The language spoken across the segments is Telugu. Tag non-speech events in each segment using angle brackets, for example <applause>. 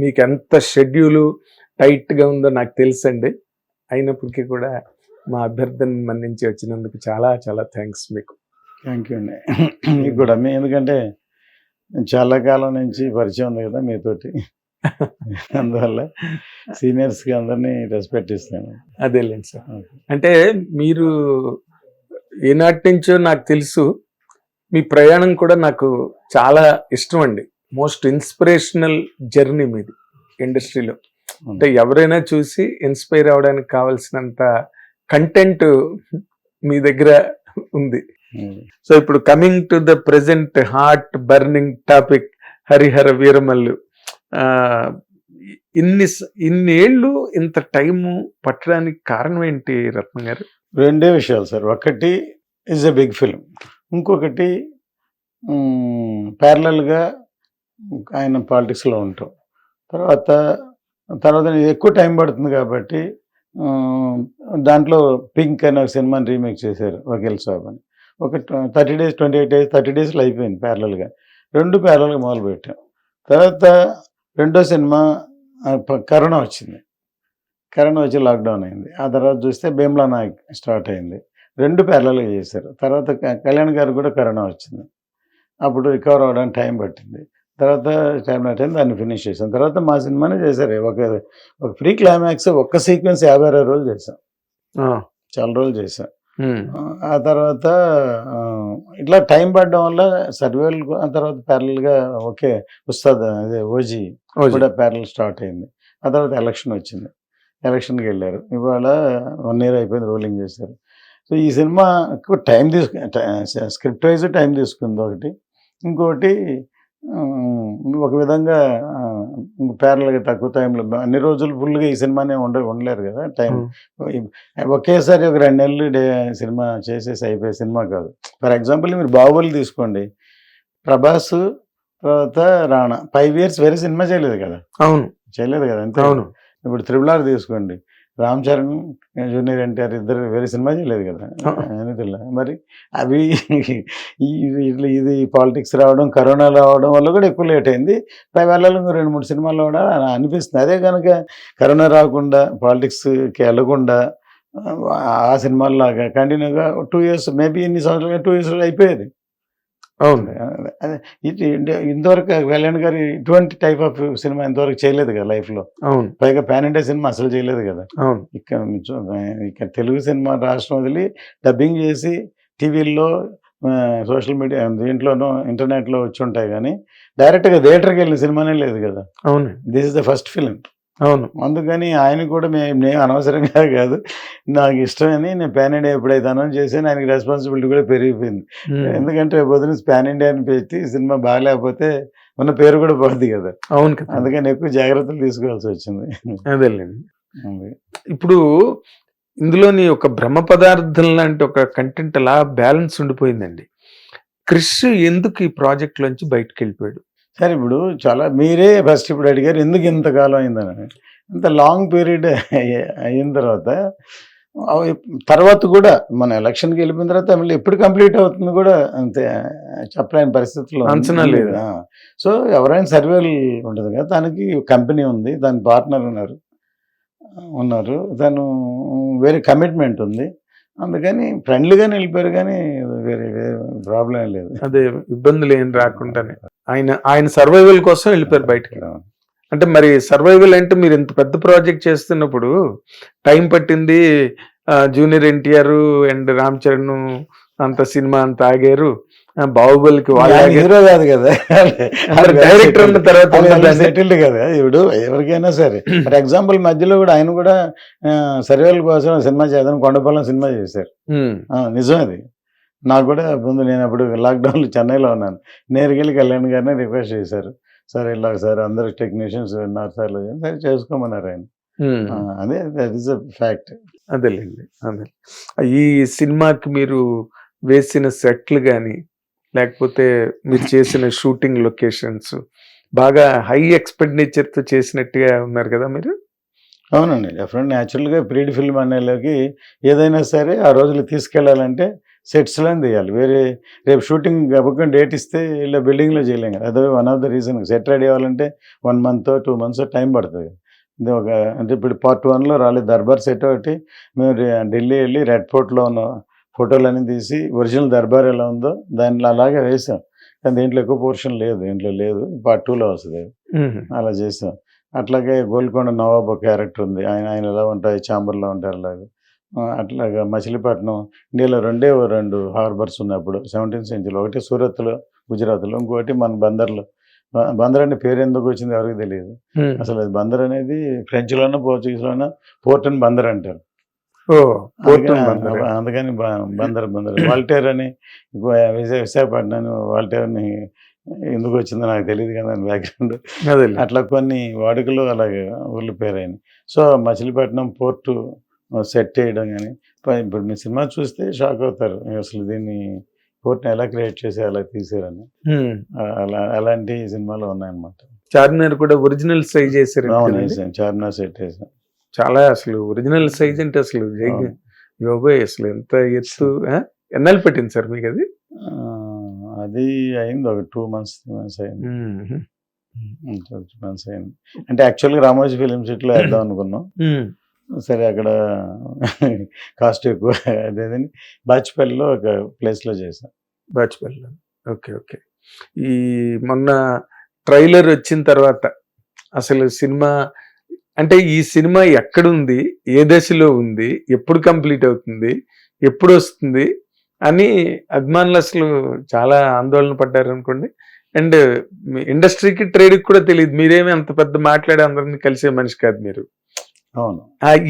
మీకు ఎంత షెడ్యూలు టైట్గా ఉందో నాకు తెలుసండి. అయినప్పటికీ కూడా మా అభ్యర్థన మన్నించి వచ్చినందుకు చాలా చాలా థ్యాంక్స్ మీకు. థ్యాంక్ యూ అండి. మీకు కూడా మీ ఎందుకంటే చాలా కాలం నుంచి పరిచయం ఉంది కదా మీతోటి. అందువల్ల సీనియర్స్కి అందరినీ రెస్పెక్ట్ ఇస్తాను అదేలేండి సార్. అంటే మీరు ఏనాటి నుంచో నాకు తెలుసు మీ ప్రయాణం కూడా నాకు చాలా ఇష్టం అండి. మోస్ట్ ఇన్స్పిరేషనల్ జర్నీ మీది ఇండస్ట్రీలో. అంటే ఎవరైనా చూసి ఇన్స్పైర్ అవడానికి కావాల్సినంత కంటెంట్ మీ దగ్గర ఉంది. సో ఇప్పుడు coming to the present heart burning topic Harihara Veeramallu. ఇన్ని ఇన్ని ఏళ్ళు ఇంత టైము పట్టడానికి కారణం ఏంటి రత్న గారు? రెండే విషయాలు సార్. ఒకటి ఇస్ ఎ బిగ్ ఫిల్మ్ ఇంకొకటి ప్యారలల్గా ఆయన పాలిటిక్స్లో ఉంటాం. తర్వాత తర్వాత ఎక్కువ టైం పడుతుంది కాబట్టి దాంట్లో పింక్ అనే ఒక సినిమాని రీమేక్ చేశారు వకీల్ సాబ్ అని. ఒక thirty days twenty eight days thirty డేస్లో అయిపోయింది ప్యారలల్గా. రెండు ప్యారలల్గా మొదలు పెట్టాం తర్వాత రెండో సినిమా కరోనా వచ్చింది. కరోనా వచ్చి లాక్డౌన్ అయింది. ఆ తర్వాత చూస్తే భీమ్లా నాయక్ స్టార్ట్ అయింది. రెండు ప్యారలల్గా చేశారు. తర్వాత కళ్యాణ్ గారు కూడా కరోనా వచ్చింది. అప్పుడు రికవర్ అవ్వడానికి టైం పట్టింది. తర్వాత టైం పట్టింది దాన్ని ఫినిష్ చేసాం తర్వాత మా సినిమానే చేశారు. ఒక ఒక ప్రీ క్లైమాక్స్ ఒక్క సీక్వెన్స్ యాభై అరవై రోజులు చేసాం ఆ, చాలా రోజులు చేసాం ఉమ్, ఆ తర్వాత ఇట్లా టైం పడడం వల్ల సర్వేలు ఆ తర్వాత ప్యారల్గా ఓకే ఉస్తాద్ అదే ఓజీ. కూడా ప్యారల్ స్టార్ట్ అయింది. ఆ తర్వాత ఎలక్షన్ వచ్చింది. ఎలక్షన్కి వెళ్ళారు. ఇవాళ వన్ ఇయర్ అయిపోయింది రోలింగ్ చేశారు. సో ఈ సినిమా ఎక్కువ టైం తీసుకు స్క్రిప్ట్ వైజ్ టైం తీసుకుంది ఒకటి. ఇంకోటి ఒక విధంగా ప్యారల్గా తక్కువ టైంలో అన్ని రోజులు ఫుల్గా ఈ సినిమానే ఉండ ఉండలేరు కదా టైం ఒకేసారి ఒక రెండు నెలలు సినిమా చేసేసి అయిపోయే సినిమా కాదు. ఫర్ ఎగ్జాంపుల్ మీరు బాహుబలి తీసుకోండి. ప్రభాస్ తర్వాత రాణా. ఫైవ్ ఇయర్స్ వేరే సినిమా చేయలేదు కదా? అవును. చేయలేదు కదా అంతే? అవును. ఇప్పుడు త్రిబుల్ ఆర్ తీసుకోండి. రామ్ చరణ్ జూనియర్ ఎన్టీఆర్ ఇద్దరు వేరే సినిమా చేయలేదు కదా. అనితిల్లా మరి అవి ఇట్లా ఇది పాలిటిక్స్ రావడం కరోనా రావడం వల్ల కూడా ఎక్కువ లేట్ అయింది. పై వాళ్ళలో ఇంకో రెండు మూడు సినిమాల్లో కూడా అనిపిస్తుంది. అదే కనుక కరోనా రాకుండా పాలిటిక్స్కి వెళ్ళకుండా ఆ సినిమాల్లాగా కంటిన్యూగా టూ ఇయర్స్ మేబీ ఇన్ని సంవత్సరాలు టూ ఇయర్స్ అయిపోయేది. ఇంతవరకు కళ్యాణ్ గారు ఇటువంటి టైప్ ఆఫ్ సినిమా ఇంతవరకు చేయలేదు కదా లైఫ్లో. అవును. పైగా పాన్ ఇండియా సినిమా అసలు చేయలేదు కదా. అవును. ఇక్కడ ఇక్కడ తెలుగు సినిమా రాష్ట్రం వదిలి డబ్బింగ్ చేసి టీవీల్లో సోషల్ మీడియా దీంట్లోనూ ఇంటర్నెట్లో వచ్చి ఉంటాయి కానీ డైరెక్ట్గా థియేటర్కి వెళ్ళిన సినిమానే లేదు కదా. అవును. This is the first film అవును. అందుకని ఆయన కూడా మేము నేను అనవసరంగా కాదు. నాకు ఇష్టమని నేను పాన్ ఇండియా ఎప్పుడైతే అనౌన్స్ చేశాను. ఆయనకి రెస్పాన్సిబిలిటీ కూడా పెరిగిపోయింది. ఎందుకంటే పొద్దున పాన్ ఇండియా అని పెట్టి సినిమా బాగాలేకపోతే ఉన్న పేరు కూడా పోద్ది కదా. అవును అందుకని ఎక్కువ జాగ్రత్తలు తీసుకోవాల్సి వచ్చింది. అదేలేండి. అది. ఇప్పుడు ఇందులోని ఒక బ్రహ్మ పదార్థం లాంటి ఒక కంటెంట్ అలా బ్యాలెన్స్ ఉండిపోయిందండి. క్రిష్ ఎందుకు ఈ ప్రాజెక్ట్ లోంచి బయటకు వెళ్ళిపోయాడు సరే ఇప్పుడు చాలా మీరే ఫస్ట్ ఇప్పుడు అడిగారు ఎందుకు ఇంతకాలం అయిందని ఇంత లాంగ్ పీరియడ్ అయిన తర్వాత అవి తర్వాత కూడా మన ఎలక్షన్కి వెళ్ళిపోయిన తర్వాత మళ్ళీ ఎప్పుడు కంప్లీట్ అవుతుంది కూడా అంతే చెప్పలేని పరిస్థితుల్లో. అంచనా లేదు. సో ఎవరైనా సర్వేలు ఉంటుంది కదా దానికి కంపెనీ ఉంది దాని పార్ట్నర్ ఉన్నారు ఉన్నారు తను వేరే కమిట్మెంట్ ఉంది అందుకని ఫ్రెండ్లీగానే వెళ్ళిపోయారు కానీ వేరే వేరే ప్రాబ్లం లేదు. అదే ఇబ్బందులు ఏం రాకుండానే. ఆయన ఆయన సర్వైవల్ కోసం వెళ్ళిపోయారు బయటకి. అంటే మరి సర్వైవల్ అంటే మీరు ఇంత పెద్ద ప్రాజెక్ట్ చేస్తున్నప్పుడు టైం పట్టింది జూనియర్ ఎన్టీఆర్ అండ్ రామ్ చరణ్ అంత సినిమా అంత ఆగారు. బాహుబలికి. హీరో కాదు కదా. డైరెక్టర్ తర్వాత సెటిల్డ్ కదా. ఇప్పుడు ఎవరికైనా సరే. <clears throat> ఫర్ ఎగ్జాంపుల్ మధ్యలో కూడా ఆయన కూడా సర్వేల కోసం సినిమా చేద్దాం కొండపల్లం సినిమా చేశారు. నిజం అది. నాకు కూడా ముందు నేను అప్పుడు లాక్డౌన్లో చెన్నైలో ఉన్నాను. నేరుగా వెళ్ళి కళ్యాణ్ గారిని రిక్వెస్ట్ చేశారు. సార్ ఇలా సార్ అందరు టెక్నీషియన్స్ ఉన్నారు సార్. సరే చేసుకోమన్నారు ఆయన. అదే దట్ ఈస్ అ ఫ్యాక్ట్ అదేలేండి అదే ఈ సినిమాకి మీరు వేసిన సెట్లు కానీ లేకపోతే మీరు చేసిన షూటింగ్ లొకేషన్స్ బాగా హై ఎక్స్పెండిచర్తో చేసినట్టుగా ఉన్నారు కదా మీరు? అవునండి. డెఫినెట్ న్యాచురల్గా ప్రీడ్ ఫిల్మ్ అనేలోకి ఏదైనా సరే ఆ రోజులు తీసుకెళ్ళాలంటే సెట్స్లోనే తీయాలి. వేరే రేపు షూటింగ్ గబుకొని డేట్ ఇస్తే ఇలా బిల్డింగ్లో చేయలేం కదా. అదే one of the reason set ready అవ్వాలంటే one month two months time పడుతుంది. ఇది ఒక అంటే ఇప్పుడు పార్ట్ వన్లో రాలేదు. దర్బార్ సెట్ ఒకటి మేము ఢిల్లీ వెళ్ళి రెడ్ ఫోర్ట్లో ఉన్న. ఫోటోలన్నీ తీసి ఒరిజినల్ దర్బార్ ఎలా ఉందో దాంట్లో అలాగే వేసాం. కానీ దీంట్లో ఎక్కువ పోర్షన్ లేదు దీంట్లో లేదు. పార్ట్ టూలో వస్తుంది. అలా చేసాం. అట్లాగే గోల్కొండ నవాబ్ క్యారెక్టర్ ఉంది. ఆయన ఆయన ఎలా ఉంటాయి చాంబర్లో ఉంటారు అలాగే అట్లాగా మచిలీపట్నం ఇండియాలో రెండే ఓ రెండు హార్బర్స్ ఉన్నప్పుడు సెవెంటీన్త్ సెంచురీలో ఒకటి సూరత్లో గుజరాత్లో ఇంకోటి మన బందర్లో. బందర్ అనే పేరు ఎందుకు వచ్చింది ఎవరికి తెలియదు. అసలు అది బందర్ అనేది ఫ్రెంచ్లోనో పోర్చుగీస్లోనో పోర్ట్ అండ్ బందర్ అంటారు. అందుకని- బందర్. బందర్. వాల్టేర్ అని విశాఖపట్నం వాల్టేర్ అని ఎందుకు వచ్చిందో నాకు తెలియదు కదా బ్యాక్గ్రౌండ్. అట్లా కొన్ని వాడుకలు అలాగే ఊర్లు పేరైనాయి. సో మచిలీపట్నం పోర్టు సెట్ చేయడం కానీ ఇప్పుడు మీ సినిమా చూస్తే షాక్ అవుతారు. అసలు దీన్ని పోర్ట్ని ఎలా క్రియేట్ చేసి అలా తీసారని అలా అలాంటి సినిమాలు ఉన్నాయన్నమాట. చార్మినార్ కూడా ఒరిజినల్ సైజ్ చేశారు చార్మినార్ సెట్ వేసాం చాలా అసలు ఒరిజినల్ సైజ్ అంటే అసలు. యోగోయ్ అసలు ఎంత ఎత్తు? ఎన్నాళ్ళు పెట్టింది సార్ మీకు అది అది అయింది ఒక టూ మంత్స్ త్రీ మంత్స్ అయింది. టూ మంత్స్ అయింది అంటే యాక్చువల్గా రామోజీ ఫిలిం సిటీలో వేద్దాం అనుకున్నాం. సరే అక్కడ కాస్ట్ ఎక్కువ అదేదని బాచిపల్లిలో ఒక ప్లేస్లో చేసాం బాచ్పల్లి ఓకే ఓకే ఈ మొన్న ట్రైలర్ వచ్చిన తర్వాత అసలు సినిమా అంటే ఈ సినిమా ఎక్కడుంది ఏ దశలో ఉంది ఎప్పుడు కంప్లీట్ అవుతుంది ఎప్పుడు వస్తుంది అని అభిమానులు అసలు చాలా ఆందోళన పడ్డారు అనుకోండి. అండ్ ఇండస్ట్రీకి ట్రేడ్కి కూడా తెలియదు. మీరేమీ అంత పెద్ద మాట్లాడే అందరిని కలిసే మనిషి కాదు మీరు. అవును.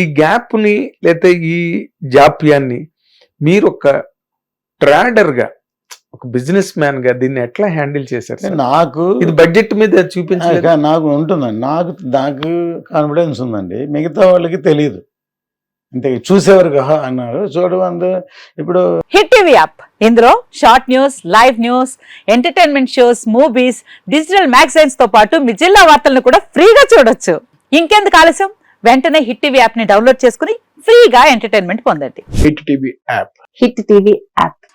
ఈ గ్యాప్ని లేకపోతే ఈ జాప్యాన్ని మీరు ఒక ట్రాడర్గా ఒక బిజినెస్ మ్యాన్గా దీన్ని ఎట్లా హ్యాండిల్ చేశారు? నాకు ఇది బడ్జెట్ మీద చూపించలేదు? ఆ, నాకు ఉంటుందండి. నాకు నాకు కాన్ఫిడెన్స్ ఉందండి. మిగతా వాళ్ళకి తెలియదు అంతే చూసేవారు అన్నారు. చూడవందు ఇప్పుడు హిట్ టీవీ యాప్. ఇందులో short news live news entertainment shows movies digital మ్యాగజైన్స్తో పాటు మీ జిల్లా వార్తలను కూడా ఫ్రీగా చూడొచ్చు. ఇంకెందుకు ఆలస్యం? వెంటనే హిట్ టీవీ యాప్ని డౌన్లోడ్ చేసుకుని ఫ్రీగా ఎంటర్టైన్మెంట్ పొందండి. Hit TV app. Hit TV app.